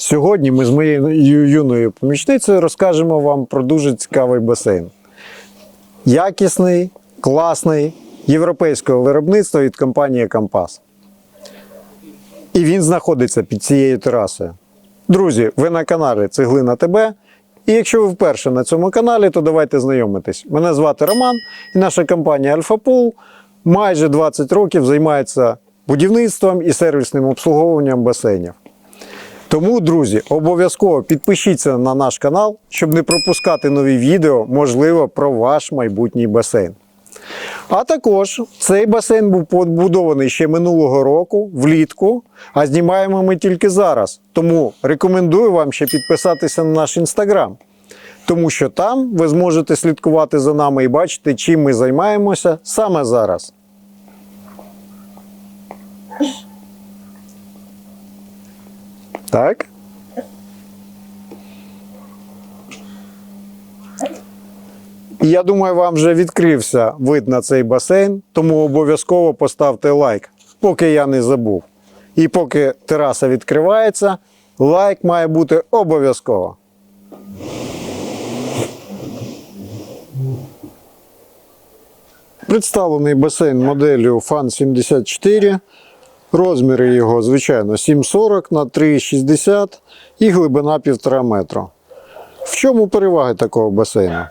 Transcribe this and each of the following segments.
Сьогодні ми з моєю юною помічницею розкажемо вам про дуже цікавий басейн. Якісний, класний, європейського виробництва від компанії Компас. І він знаходиться під цією терасою. Друзі, ви на каналі Цеглина ТБ. І якщо ви вперше на цьому каналі, то давайте знайомитись. Мене звати Роман, і наша компанія Альфа-Пул майже 20 років займається будівництвом і сервісним обслуговуванням басейнів. Тому, друзі, обов'язково підпишіться на наш канал, щоб не пропускати нові відео, можливо, про ваш майбутній басейн. А також цей басейн був побудований ще минулого року, влітку, а знімаємо ми тільки зараз. Тому рекомендую вам ще підписатися на наш інстаграм, тому що там ви зможете слідкувати за нами і бачити, чим ми займаємося саме зараз. Так? Я думаю, вам вже відкрився вид на цей басейн, тому обов'язково поставте лайк, поки я не забув. І поки тераса відкривається, лайк має бути обов'язково. Представлений басейн моделлю FAN 74. Розміри його, звичайно, 7,40 на 3,60 і глибина 1,5 метра. В чому переваги такого басейну?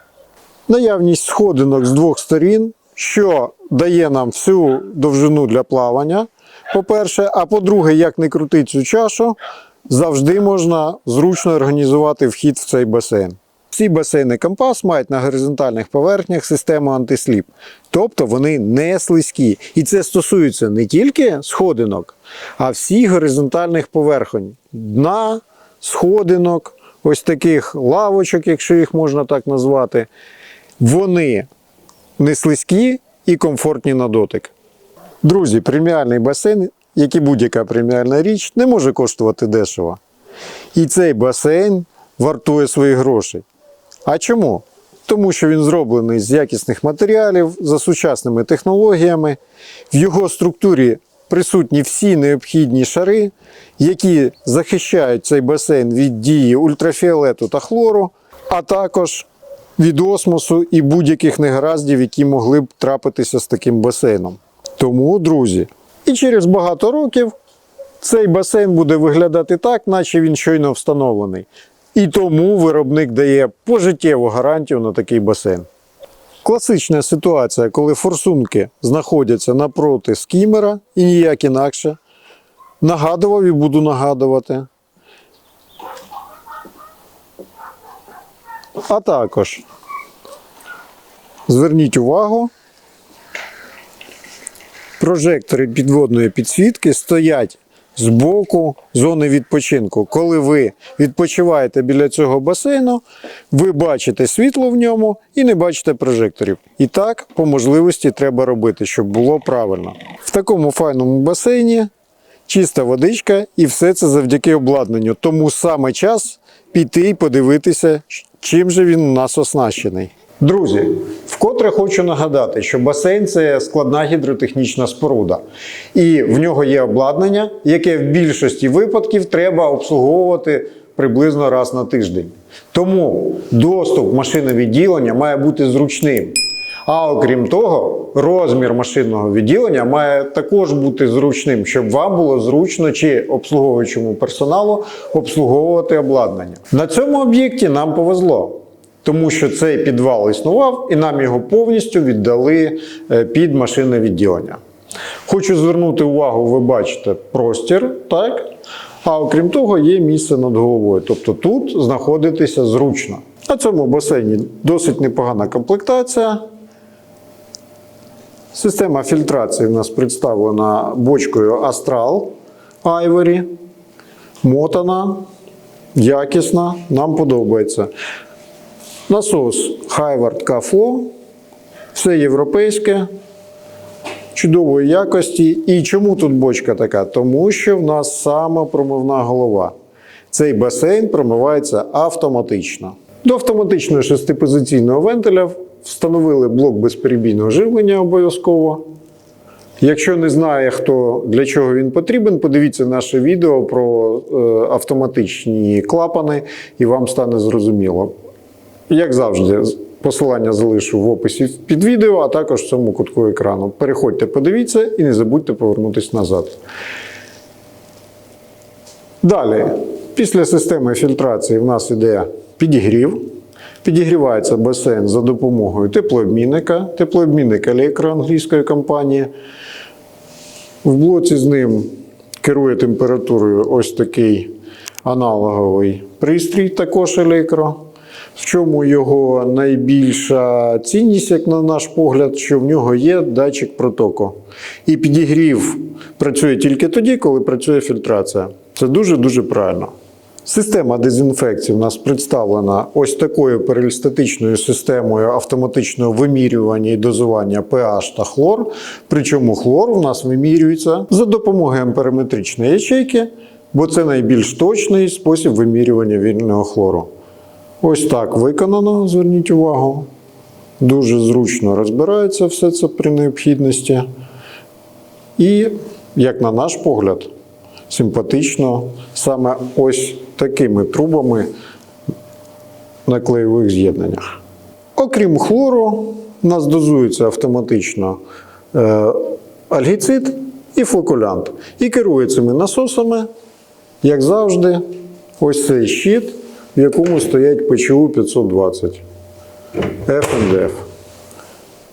Наявність сходинок з двох сторін, що дає нам всю довжину для плавання. По-перше, а по-друге, як не крути цю чашу, завжди можна зручно організувати вхід в цей басейн. Всі басейни компас мають на горизонтальних поверхнях систему антисліп, тобто вони не слизькі. І це стосується не тільки сходинок, а всіх горизонтальних поверхонь дна, сходинок, ось таких лавочок, якщо їх можна так назвати. Вони не слизькі і комфортні на дотик. Друзі, преміальний басейн, як і будь-яка преміальна річ, не може коштувати дешево. І цей басейн вартує своїх грошей. А чому? Тому що він зроблений з якісних матеріалів за сучасними технологіями. В його структурі присутні всі необхідні шари, які захищають цей басейн від дії ультрафіолету та хлору, а також від осмосу і будь-яких негараздів, які могли б трапитися з таким басейном. Тому, друзі, і через багато років цей басейн буде виглядати так, наче він щойно встановлений. І тому виробник дає пожиттєву гарантію на такий басейн. Класична ситуація, коли форсунки знаходяться напроти скімера і ніяк інакше. Нагадував і буду нагадувати. А також зверніть увагу, прожектори підводної підсвітки стоять з боку зони відпочинку. Коли ви відпочиваєте біля цього басейну, ви бачите світло в ньому і не бачите прожекторів. І так, по можливості, треба робити, щоб було правильно. В такому файному басейні чиста водичка, і все це завдяки обладнанню. Тому саме час піти і подивитися, чим же він у нас оснащений. Друзі, вкотре хочу нагадати, що басейн це складна гідротехнічна споруда, і в нього є обладнання, яке в більшості випадків треба обслуговувати приблизно раз на тиждень. Тому доступ машини відділення має бути зручним. А окрім того, розмір машинного відділення має також бути зручним, щоб вам було зручно чи обслуговуючому персоналу обслуговувати обладнання. На цьому об'єкті нам повезло, тому що цей підвал існував і нам його повністю віддали е, під машинне відділення. Хочу звернути увагу, ви бачите простір, так? А окрім того, є місце над головою. Тобто тут знаходитися зручно. На цьому басейні досить непогана комплектація. Система фільтрації в нас представлена бочкою Astral Ivory. Мотана, якісна, нам подобається. Насос Hayward K-Flow. Все європейське, чудової якості. І чому тут бочка така? Тому що в нас самопромивна голова. Цей басейн промивається автоматично. До автоматичного шестипозиційного вентиля встановили блок безперебійного живлення обов'язково. Якщо не знає, хто для чого він потрібен, подивіться наше відео про е, автоматичні клапани, і вам стане зрозуміло. Як завжди, посилання залишу в описі під відео, а також в цьому кутку екрану. Переходьте, подивіться і не забудьте повернутися назад. Далі, після системи фільтрації в нас іде підігрів. Підігрівається басейн за допомогою теплообмінника, теплообмінник електро англійської компанії. В блоці з ним керує температурою ось такий аналоговий пристрій, також електро. В чому його найбільша цінність, як на наш погляд, що в нього є датчик протоку. І підігрів працює тільки тоді, коли працює фільтрація. Це дуже-дуже правильно. Система дезінфекції в нас представлена ось такою перистатичною системою автоматичного вимірювання і дозування pH та хлор. Причому хлор у нас вимірюється за допомогою ампериметричної ячейки, бо це найбільш точний спосіб вимірювання вільного хлору. Ось так виконано, зверніть увагу. Дуже зручно розбирається все це при необхідності. І, як на наш погляд, симпатично саме ось такими трубами на клеєвих з'єднаннях. Окрім хлору, у нас дозується автоматично е, альгіцид і флокулянт. І керує цими насосами, як завжди, ось цей щит, в якому стоять ПЧУ 520 F&F.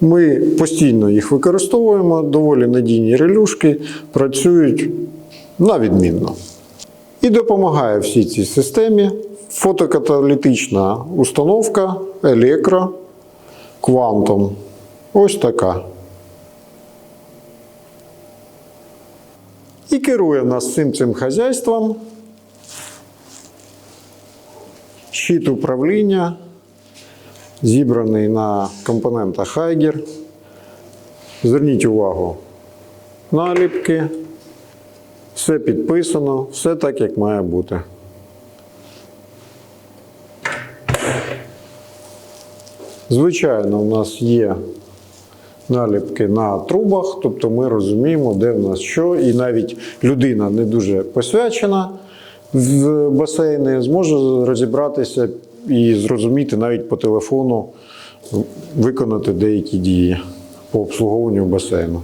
Ми постійно їх використовуємо, доволі надійні релюшки, працюють на відмінно. І допомагає всій цій системі фотокаталітична установка електро Quantum. Ось така. І керує нас всім цим хазяйством. Щит управління, зібраний на компонентах Хайгер. Зверніть увагу, наліпки. Все підписано, все так, як має бути. Звичайно, у нас є наліпки на трубах, тобто ми розуміємо, де в нас що, і навіть людина не дуже посвячена в басейни, зможе розібратися і зрозуміти навіть по телефону, виконати деякі дії по обслуговуванню басейну.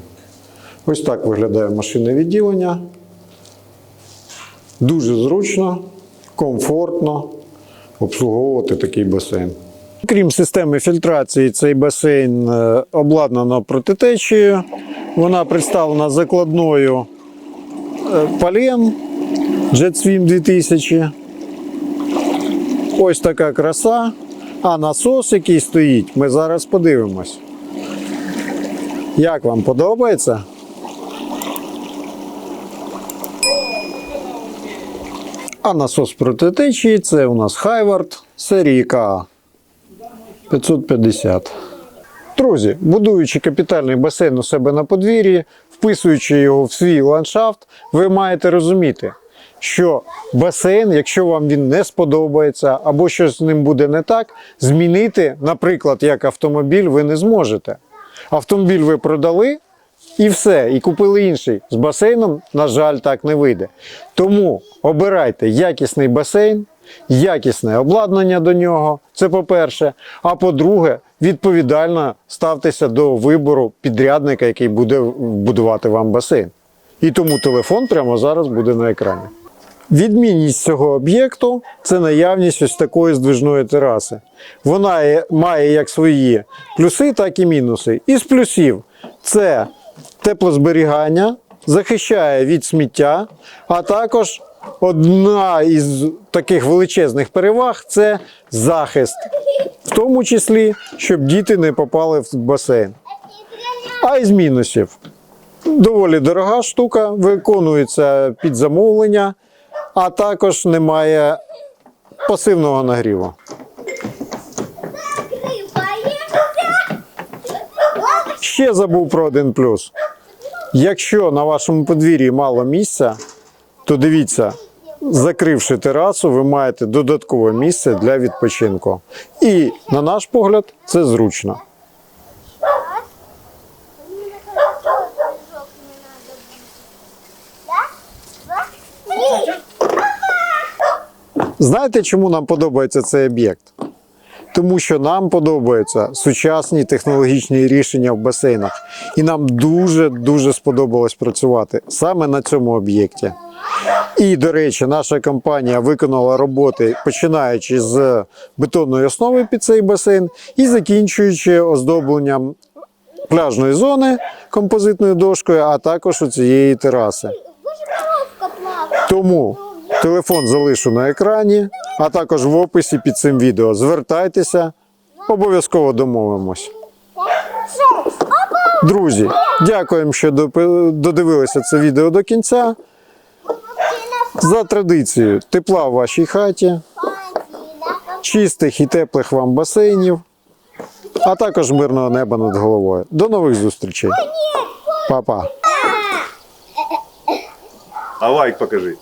Ось так виглядає машинне відділення. Дуже зручно, комфортно обслуговувати такий басейн. Крім системи фільтрації, цей басейн е, обладнано протитечією. Вона представлена закладною е, Пален JetSwim 2000. Ось така краса. А насос, який стоїть, ми зараз подивимось. Як вам подобається? А насос протитечії це у нас Хайвард серії КА 550. Друзі, будуючи капітальний басейн у себе на подвір'ї, вписуючи його в свій ландшафт, ви маєте розуміти, що басейн, якщо вам він не сподобається або щось з ним буде не так, змінити, наприклад, як автомобіль, ви не зможете. Автомобіль ви продали, і все, і купили інший. З басейном, на жаль, так не вийде. Тому обирайте якісний басейн, якісне обладнання до нього. Це по-перше. А по-друге, відповідально ставтеся до вибору підрядника, який буде будувати вам басейн. І тому телефон прямо зараз буде на екрані. Відмінність цього об'єкту це наявність ось такої здвижної тераси. Вона має як свої плюси, так і мінуси. Із плюсів це теплозберігання, захищає від сміття, а також одна із таких величезних переваг це захист, в тому числі, щоб діти не попали в басейн. А із мінусів. Доволі дорога штука, виконується під замовлення, а також немає пасивного нагріву. Ще забув про один плюс. Якщо на вашому подвір'ї мало місця, то дивіться, закривши терасу, ви маєте додаткове місце для відпочинку. І, на наш погляд, це зручно. Знаєте, чому нам подобається цей об'єкт? Тому що нам подобаються сучасні технологічні рішення в басейнах. І нам дуже-дуже сподобалось працювати саме на цьому об'єкті. І, до речі, наша компанія виконала роботи, починаючи з бетонної основи під цей басейн і закінчуючи оздобленням пляжної зони композитною дошкою, а також у цієї тераси. Тому телефон залишу на екрані, а також в описі під цим відео. Звертайтеся, обов'язково домовимось. Друзі, дякуємо, що додивилися це відео до кінця. За традицією, тепла в вашій хаті, чистих і теплих вам басейнів, а також мирного неба над головою. До нових зустрічей. Па-па. А лайк покажи.